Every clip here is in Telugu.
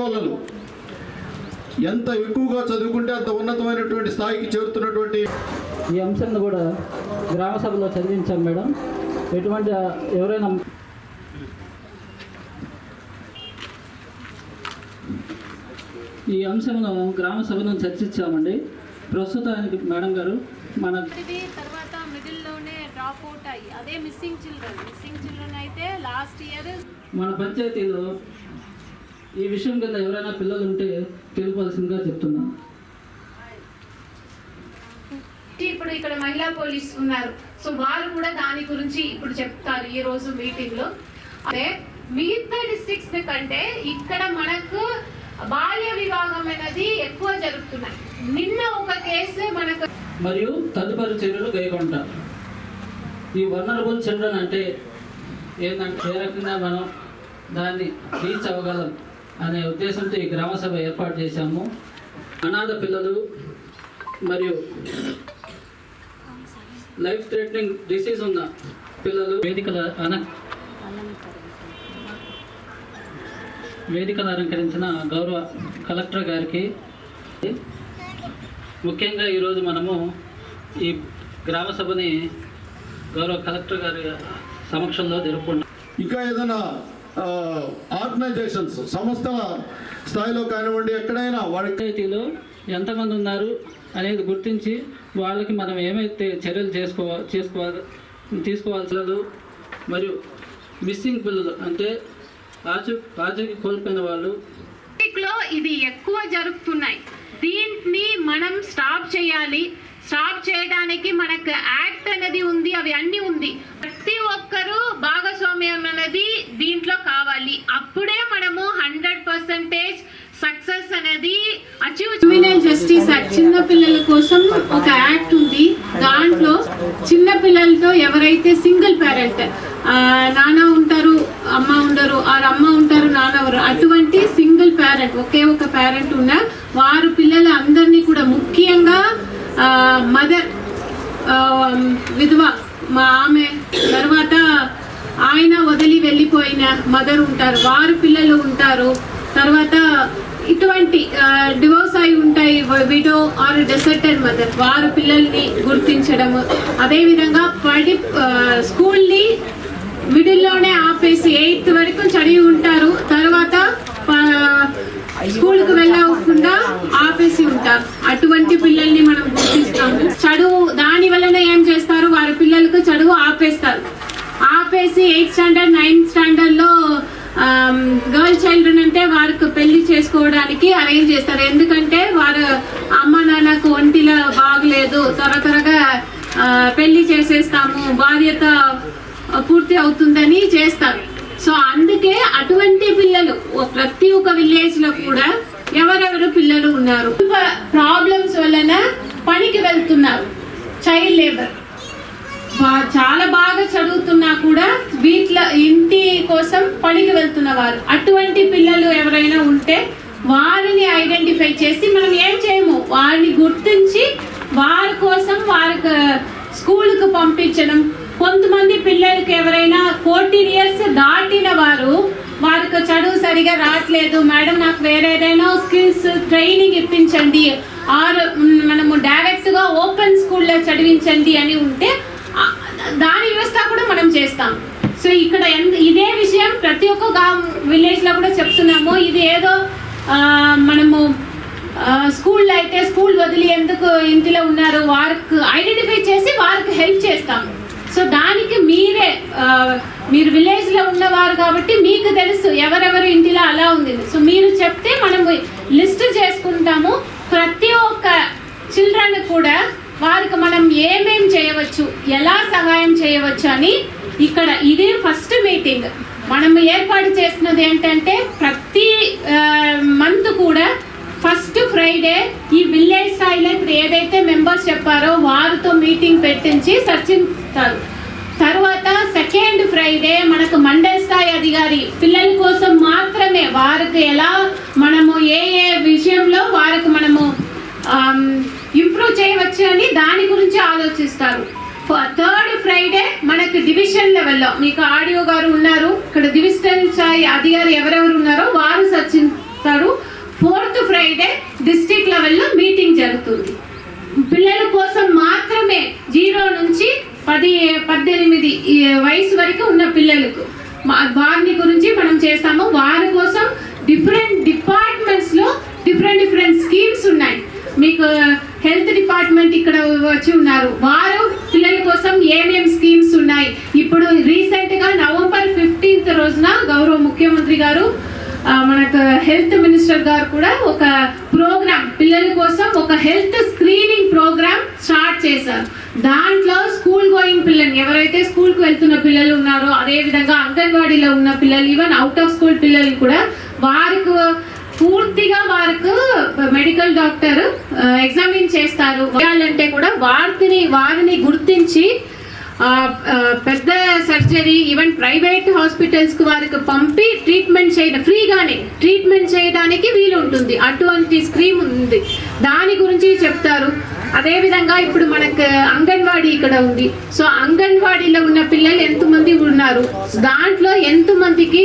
మెలకువలను ఎంత ఎక్కువగా చదువుకుంటే అంత ఉన్నతమైనటువంటి స్థాయికి చేరుతున్నటువంటి ఈ అంశాన్ని కూడా గ్రామ సభలో చదివించాం మేడం. ఎటువంటి ఎవరైనా ఈ అంశంలో గ్రామ సభలో చర్చించామండి. ప్రస్తుతానికి మేడం గారు మన తర్వాత మిడిల్లోనే డ్రాప్ అవుట్ అయ్యి అదే మిస్సింగ్ చిల్డ్రన్ మిస్సింగ్ చిల్డ్రన్ అయితే లాస్ట్ ఇయర్ మన పంచాయతీలో ఈ విషయం కింద ఎవరైనా పిల్లలు ఉంటే తెలుపాల్సిందిగా చెప్తున్నాను ఇప్పుడు ఇక్కడ మహిళా పోలీస్ ఉన్నారు. సో వారు కూడా దాని గురించి ఇప్పుడు చెప్తారు ఈ రోజు మీటింగ్లో. అదే మిగతా డిస్ట్రిక్ట్స్ కంటే ఇక్కడ మనకు బాల్య వివాహం అనేది ఎక్కువ జరుగుతున్నాయి. నిన్న ఒక కేసు మనకు మరియు తదుపరి చర్యలు కైకొంటాం ఈ వనరబుల్ చిల్డ్రన్ అంటే ఏంటంటే ఏ రకంగా మనం దాన్ని రీచ్ అవ్వగలం? అనే ఉద్దేశంతో ఈ గ్రామ సభ ఏర్పాటు చేశాము. అనాథ పిల్లలు మరియు లైఫ్ థ్రెటనింగ్ డిసీజ్ ఉన్న పిల్లలు వేదికల అన వేదికలు అలంకరించిన గౌరవ కలెక్టర్ గారికి ముఖ్యంగా ఈరోజు మనము ఈ గ్రామ సభని గౌరవ కలెక్టర్ గారి సమక్షంలో జరుపుకుంటాం ఇంకా ఏదైనా ఆర్గనైజేషన్స్ సంస్థల స్థాయిలో కానివ్వండి ఎక్కడైనా పంచాయతీలో ఎంతమంది ఉన్నారు అనేది గుర్తించి వాళ్ళకి మనం ఏమైతే చర్యలు చేసుకో చేసుకోవాలి తీసుకోవాల్సిన మరియు మిస్సింగ్ పిల్లలు అంటే ఆచు ఆచూకీ కోల్పోయిన వాళ్ళు. ఇది ఎక్కువ జరుగుతున్నాయి. దీన్ని మనం స్టాప్ చేయాలి. స్టాప్ చేయడానికి మనకు యాక్ట్ అనేది ఉంది అవి అన్ని ఉంది. ప్రతి ఒక్కరూ భాగస్వామ్యం అనేది దీంట్లో కావాలి అప్పుడే మనము హండ్రెడ్ పర్సెంటేజ్ సక్సెస్ అనేది అచీవ్ క్రిమినల్ జస్టిస్ యాక్ట్ చిన్న పిల్లల కోసం ఒక యాక్ట్ ఉంది. దాంట్లో చిన్న పిల్లలతో ఎవరైతే సింగిల్ పేరెంట్ నాన్న ఉంటారు అమ్మ ఉండరు ఆరు అమ్మ ఉంటారు నాన్న ఉండరు అటువంటి సింగిల్ పేరెంట్ ఒకే ఒక పేరెంట్ ఉన్న వారు పిల్లల అందరినీ కూడా ముఖ్యంగా మదర్ విధవ మా ఆమె తర్వాత ఆయన వదిలి వెళ్ళిపోయిన మదర్ ఉంటారు. వారు పిల్లలు ఉంటారు. తర్వాత ఇటువంటి డివోర్స్ అయి ఉంటాయి విడో ఆర్ డెసర్టెడ్ మదర్. వారు పిల్లల్ని గుర్తించడము. అదేవిధంగా పడి స్కూల్ని మిడిల్లోనే ఆపేసి ఎయిత్ వరకు చదివి ఉంటారు. తర్వాత స్కూల్కి వెళ్ళకుండా ఆపేసి ఉంటారు. అటువంటి పిల్లల్ని మనం గుర్తిస్తాము. చదువు దాని వలన ఏం చేస్తారు? వారి పిల్లలకు చదువు ఆపేస్తారు. ఆపేసి ఎయిత్ స్టాండర్డ్ నైన్త్ స్టాండర్డ్లో గర్ల్ చైల్డ్ అంటే వారికి పెళ్ళి చేసుకోవడానికి అరేంజ్ చేస్తారు. ఎందుకంటే వారు అమ్మ నాన్నకు ఒంటిలో బాగలేదు. త్వర త్వరగా పెళ్ళి చేసేస్తాము. బాధ్యత పూర్తి అవుతుందని చేస్తారు. సో అందుకే అటువంటి పిల్లలు ప్రతి ఒక్క విలేజ్లో కూడా ఎవరెవరు పిల్లలు ఉన్నారు? ప్రాబ్లమ్స్ వలన పనికి వెళ్తున్నారు. చైల్డ్ లేబర్ చాలా బాగా చదువుతున్నా కూడా వీటిలో ఇంటి కోసం పనికి వెళ్తున్న వారు. అటువంటి పిల్లలు ఎవరైనా ఉంటే వారిని ఐడెంటిఫై చేసి మనం ఏం చేయము? వారిని గుర్తించి వారి కోసం వారికి స్కూల్కి పంపించడం. కొంతమంది పిల్లలకి ఎవరైనా ఫోర్టీన్ ఇయర్స్ దాటిన వారు వారికి చదువు సరిగా రావట్లేదు మేడం నాకు వేరే ఏదైనా స్కిల్స్ ట్రైనింగ్ ఇప్పించండి. ఆర్ మనము డైరెక్ట్గా ఓపెన్ స్కూల్లో చదివించండి అని ఉంటే దాని వ్యవస్థ కూడా మనం చేస్తాం. సో ఇక్కడ ఎంత- ఇదే విషయం ప్రతి ఒక్క గా విలేజ్లో కూడా చెప్తున్నాము. ఇది ఏదో మనము స్కూల్లో అయితే స్కూల్ వదిలి ఎందుకు ఇంటిలో ఉన్నారు? వారికి ఐడెంటిఫై చేసి వారికి హెల్ప్ చేస్తాం. సో దానికి మీరే మీరు విలేజ్లో ఉన్నవారు కాబట్టి మీకు తెలుసు ఎవరెవరు ఇంటిలో అలా ఉంది. సో మీరు చెప్తే మనము లిస్ట్ చేసుకుంటాము. ప్రతి ఒక్క చిల్డ్రన్ కూడా వారికి మనం ఏమేం చేయవచ్చు ఎలా సహాయం చేయవచ్చు అని ఇక్కడ ఇదే ఫస్ట్ మీటింగ్. మనం ఏర్పాటు చేసినది ఏంటంటే ప్రతి మంత్ కూడా ఫస్ట్ ఫ్రైడే ఈ విలేజ్ స్థాయిలో ఇప్పుడు ఏదైతే మెంబర్స్ చెప్పారో వారితో మీటింగ్ పెట్టించి చర్చిస్తారు. తర్వాత సెకండ్ ఫ్రైడే మనకు మండల స్థాయి అధికారి పిల్లల కోసం మాత్రమే వారికి ఎలా మనము ఏ ఏ విషయంలో వారికి మనము ఇంప్రూవ్ చేయవచ్చు అని దాని గురించి ఆలోచిస్తారు. థర్డ్ ఫ్రైడే మనకు డివిజన్ లెవెల్లో మీకు ఆడియో గారు ఉన్నారు ఇక్కడ డివిజనల్ స్థాయి అధికారి ఎవరెవరు ఉన్నారో వారు చర్చిస్తారు ఫ్రైడే డిస్టిక్ లెవెల్లో మీటింగ్ జరుగుతుంది. పిల్లల కోసం మాత్రమే జీరో నుంచి పది పద్దెనిమిది వయసు వరకు ఉన్న పిల్లలకు వారిని గురించి మనం చేస్తాము. వారి కోసం డిఫరెంట్ డిపార్ట్మెంట్స్లో డిఫరెంట్ డిఫరెంట్ స్కీమ్స్ ఉన్నాయి. మీకు హెల్త్ డిపార్ట్మెంట్ ఇక్కడ వచ్చి ఉన్నారు. వారు పిల్లల కోసం ఏమేం స్కీమ్స్ ఉన్నాయి? ఇప్పుడు రీసెంట్గా నవంబర్ ఫిఫ్టీన్త్ రోజున గౌరవ ముఖ్యమంత్రి గారు మనకు హెల్త్ మినిస్టర్ గారు కూడా ఒక ప్రోగ్రామ్ పిల్లల కోసం ఒక హెల్త్ స్క్రీనింగ్ ప్రోగ్రామ్ స్టార్ట్ చేశారు. దాంట్లో స్కూల్ గోయింగ్ పిల్లలు ఎవరైతే స్కూల్కి వెళ్తున్న పిల్లలు ఉన్నారో అదేవిధంగా అంగన్వాడీలో ఉన్న పిల్లలు ఈవెన్ అవుట్ ఆఫ్ స్కూల్ పిల్లలు కూడా వారు పూర్తిగా వారికి మెడికల్ డాక్టర్ ఎగ్జామిన్ చేస్తారు. చేయాలంటే కూడా వారిని వారిని గుర్తించి పెద్ద సర్జరీ ఈవెన్ ప్రైవేట్ హాస్పిటల్స్కి వారికి పంపి ట్రీట్మెంట్ చేయడం ఫ్రీగానే ట్రీట్మెంట్ చేయడానికి వీలు ఉంటుంది. అటువంటి స్కీమ్ ఉంది. దాని గురించి చెప్తారు. అదేవిధంగా ఇప్పుడు మనకు అంగన్వాడీ ఇక్కడ ఉంది. సో అంగన్వాడీలో ఉన్న పిల్లలు ఎంతమంది ఉన్నారు? దాంట్లో ఎంతమందికి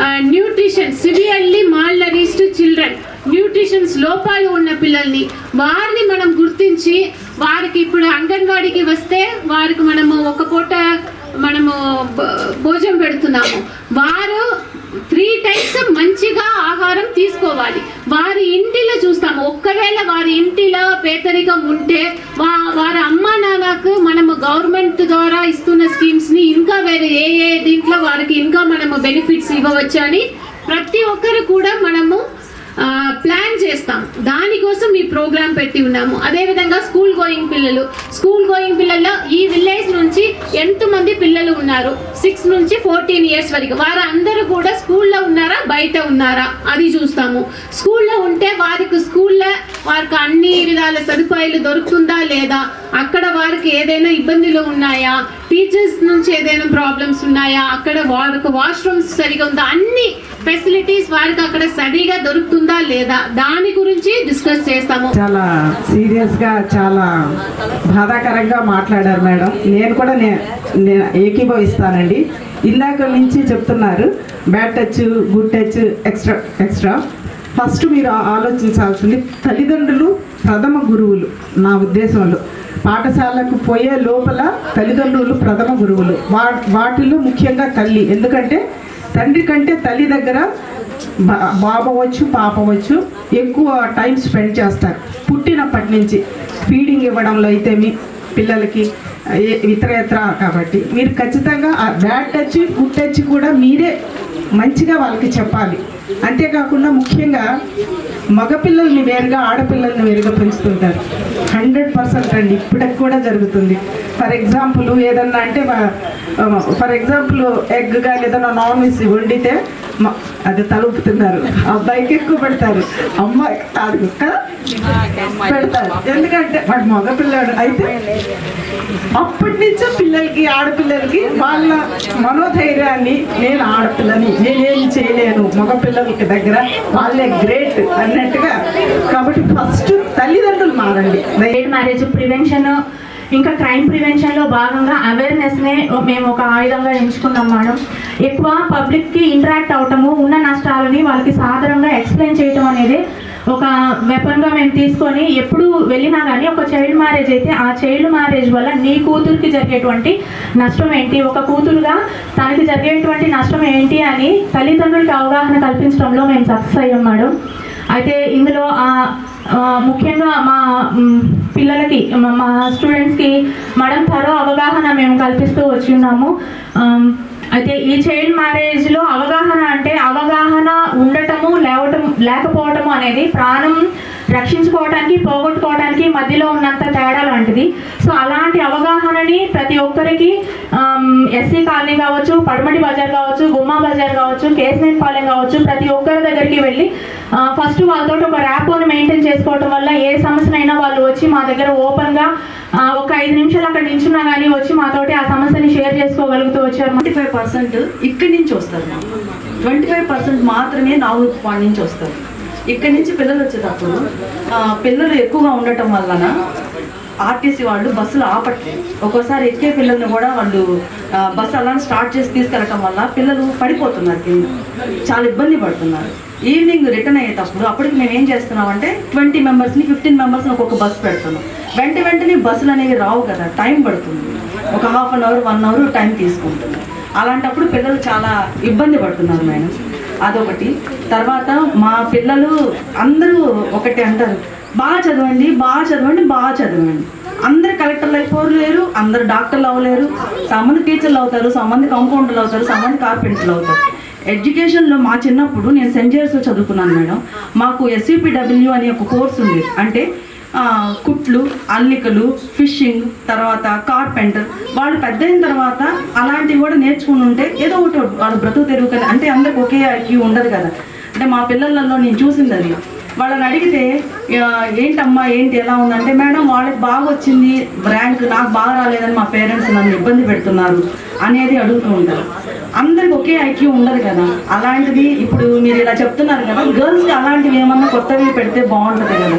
nutrition severely malnourished children. Nutritions లోపాలు ఉన్న పిల్లల్ని వారిని మనం గుర్తించి వారికి ఇప్పుడు అంగన్వాడీకి వస్తే వారికి మనము ఒక పూట మనము భోజనం పెడుతున్నాము. వారు త్రీ టైమ్స్ మంచిగా ఆహారం తీసుకోవాలి. వారి ఇంటిలో చూస్తాము. ఒక్కవేళ వారి ఇంటిలో పేదరికం ఉంటే వా వారి అమ్మ నాన్నకు మనము గవర్నమెంట్ ద్వారా ఇస్తున్న స్కీమ్స్ని ఇంకా వేరే ఏ ఏ దీంట్లో వారికి ఇంకా మనము బెనిఫిట్స్ ఇవ్వవచ్చు అని ప్రతి ఒక్కరు కూడా మనము ప్లాన్ చేస్తాం. దానికోసం ఈ ప్రోగ్రామ్ పెట్టి ఉన్నాము. అదేవిధంగా స్కూల్ గోయింగ్ పిల్లలు. స్కూల్ గోయింగ్ పిల్లల్లో ఈ విలేజ్ నుంచి ఎంతమంది పిల్లలు ఉన్నారు? సిక్స్ నుంచి ఫోర్టీన్ ఇయర్స్ వరకు. వారు అందరూ కూడా స్కూల్లో ఉన్నారా? బయట ఉన్నారా? అది చూస్తాము. స్కూల్లో ఉంటే వారికి స్కూల్లో వారికి అన్ని విధాల సదుపాయాలు దొరుకుతుందా లేదా? అక్కడ వారికి ఏదైనా ఇబ్బందులు ఉన్నాయా? టీచర్స్ నుంచి ఏదైనా ప్రాబ్లమ్స్ ఉన్నాయా? అక్కడ వారికి వాష్రూమ్స్ సరిగా ఉందా? అన్ని ఫెసిలిటీస్ వారికి అక్కడ సరిగా దొరుకుతుందా లేదా? దాని గురించి డిస్కస్ చేస్తాము. చాలా సీరియస్గా చాలా బాధాకరంగా మాట్లాడారు మేడం. నేను కూడా నేను ఏకీభవిస్తానండి. ఇందాక నుంచి చెప్తున్నారు bad touch good touch extra extra first మీరు ఆలోచించాల్సింది తల్లిదండ్రులు ప్రథమ గురువులు నా ఉద్దేశంలో. పాఠశాలకు పోయే లోపల తల్లిదండ్రులు ప్రథమ గురువులు. వా వాటిలో ముఖ్యంగా తల్లి. ఎందుకంటే తండ్రి కంటే తల్లి దగ్గర బా- పాపవచ్చు పాప ఎక్కువ టైం స్పెండ్ చేస్తారు. పుట్టినప్పటి నుంచి ఫీడింగ్ ఇవ్వడంలో అయితే మీ పిల్లలకి ఇతర ఇతర కాబట్టి మీరు ఖచ్చితంగా ఆ బ్యాడ్ టచ్ గుడ్ టచ్ కూడా మీరే మంచిగా వాళ్ళకి చెప్పాలి. అంతేకాకుండా ముఖ్యంగా మగపిల్లల్ని వేరుగా ఆడపిల్లల్ని వేరుగా పెంచుతుంటారు. హండ్రెడ్ పర్సెంట్ అండి ఇప్పటికి కూడా జరుగుతుంది. ఫర్ ఎగ్జాంపుల్ ఏదన్నా అంటే ఫర్ ఎగ్జాంపుల్ ఎగ్ కానీ ఏదైనా నాన్ వెజ్ వండితే అది తలుపుతున్నారు అబ్బాయికి ఎక్కువ పెడతారు. అమ్మాయి కాదు కదా? పెడతారు. ఎందుకంటే వాడు మగపిల్లాడు. అయితే అప్పటి నుంచే పిల్లలకి ఆడపిల్లలకి వాళ్ళ మనోధైర్యాన్ని నేను ఆడపిల్లని నేనేం చేయలేను మగపిల్లలకి దగ్గర. వాళ్ళే గ్రేట్ అన్నట్టుగా. కాబట్టి ఫస్ట్ తల్లిదండ్రులు మారండి. మ్యారేజ్ ప్రివెన్షన్ ఇంకా క్రైమ్ ప్రివెన్షన్లో భాగంగా అవేర్నెస్నే మేము ఒక ఆయుధంగా ఎంచుకున్నాం మేడం. ఎక్కువ పబ్లిక్కి ఇంటరాక్ట్ అవటము ఉన్న నష్టాలని వాళ్ళకి సాధారణంగా ఎక్స్ప్లెయిన్ చేయటం అనేది ఒక వెపన్గా మేము తీసుకొని ఎప్పుడు వెళ్ళినా కానీ ఒక చైల్డ్ మ్యారేజ్ అయితే ఆ చైల్డ్ మ్యారేజ్ వల్ల నీ కూతురికి జరిగేటువంటి నష్టం ఏంటి? ఒక కూతురుగా తనకి జరిగేటువంటి నష్టం ఏంటి అని తల్లిదండ్రులకి అవగాహన కల్పించడంలో మేము సక్సెస్ అయ్యాం మేడం. అయితే ఇందులో ముఖ్యంగా మా పిల్లలకి మా- స్టూడెంట్స్కి మేడం తరో అవగాహన మేము కల్పిస్తూ వచ్చి ఉన్నాము. అయితే ఈ చైల్డ్ మ్యారేజ్లో అవగాహన అంటే అవగాహన ఉండటము లేవటం లేకపోవటము అనేది ప్రాణం రక్షించుకోవటానికి పోగొట్టుకోవడానికి మధ్యలో ఉన్నంత తేడా లాంటిది. సో అలాంటి అవగాహనని ప్రతి ఒక్కరికి ఎస్సీ కాలనీ కావచ్చు పడమటి బజార్ కావచ్చు గుమ్మా బజార్ కావచ్చు కేసీఎన్ పాలెం కావచ్చు ప్రతి ఒక్కరి దగ్గరికి వెళ్ళి ఫస్ట్ వాళ్ళతో ఒక ర్యాపోని మెయింటైన్ చేసుకోవటం వల్ల ఏ సమస్యనైనా వాళ్ళు వచ్చి మా దగ్గర ఓపెన్గా ఒక ఐదు నిమిషాలు అక్కడ నించున్నా కానీ వచ్చి మాతోటి ఆ సమస్యని షేర్ చేసుకోగలుగుతూ వచ్చారు. ట్వంటీ ఫైవ్ పర్సెంట్ ఇక్కడి నుంచి వస్తారు ట్వంటీ ఫైవ్ పర్సెంట్ మాత్రమే నాగుపాడు నుంచి వస్తారు. ఇక్కడి నుంచి పిల్లలు వచ్చేటప్పుడు పిల్లలు ఎక్కువగా ఉండటం వలన ఆర్టీసీ వాళ్ళు బస్సులు ఆపట్లేదు ఒక్కోసారి ఎక్కే పిల్లల్ని కూడా వాళ్ళు బస్సు అలా స్టార్ట్ చేసి తీసుకెళ్ళటం వల్ల పిల్లలు పడిపోతున్నారు కింద. చాలా ఇబ్బంది పడుతున్నారు. ఈవినింగ్ రిటర్న్ అయ్యేటప్పుడు అప్పటికి మేము ఏం చేస్తున్నాం అంటే ట్వంటీ మెంబర్స్ని ఫిఫ్టీన్ మెంబర్స్ని ఒక్కొక్క బస్సు పెడుతున్నాం. వెంట వెంటనే బస్సులు అనేవి రావు కదా టైం పడుతుంది. ఒక half an hour one hour time తీసుకుంటుంది. అలాంటప్పుడు పిల్లలు చాలా ఇబ్బంది పడుతున్నారు మేడం. అదొకటి. తర్వాత మా పిల్లలు అందరూ ఒకటి అంటారు. బాగా చదవండి బాగా చదవండి బాగా చదవండి. అందరు కలెక్టర్లు అయిపోలేరు అందరు డాక్టర్లు అవ్వలేరు. సమంది టీచర్లు అవుతారు సమంది కంపౌండర్లు అవుతారు సమంది కార్పెంటర్లు అవుతారు. ఎడ్యుకేషన్లో మా చిన్నప్పుడు నేను సెంట్ జేర్స్లో చదువుకున్నాను మేడం. మాకు ఎస్యూపీడబ్ల్యూ అనే ఒక కోర్స్ ఉంది. అంటే కుట్లు అల్లికలు ఫిషింగ్ తర్వాత కార్పెంటర్ వాళ్ళు పెద్ద అయిన తర్వాత అలాంటివి కూడా నేర్చుకుని ఉంటే ఏదో ఒకటి వాళ్ళు బ్రతుకు తెరుగు అంటే అందరికి ఒకే ఐక్యూ ఉండదు కదా. అంటే మా పిల్లలలో నేను చూసింది అది. వాళ్ళని అడిగితే ఏంటమ్మా ఏంటి ఎలా ఉందంటే మేడం వాళ్ళకి బాగా వచ్చింది ర్యాంక్ నాకు బాగా రాలేదని మా పేరెంట్స్ నన్ను ఇబ్బంది పెడుతున్నారు అనేది అడుగుతూ ఉంటారు. అందరికి ఒకే ఐక్యూ ఉండదు కదా. అలాంటిది ఇప్పుడు మీరు ఇలా చెప్తున్నారు కదా గర్ల్స్కి అలాంటివి ఏమన్నా కొత్తవి పెడితే బాగుంటుంది కదా.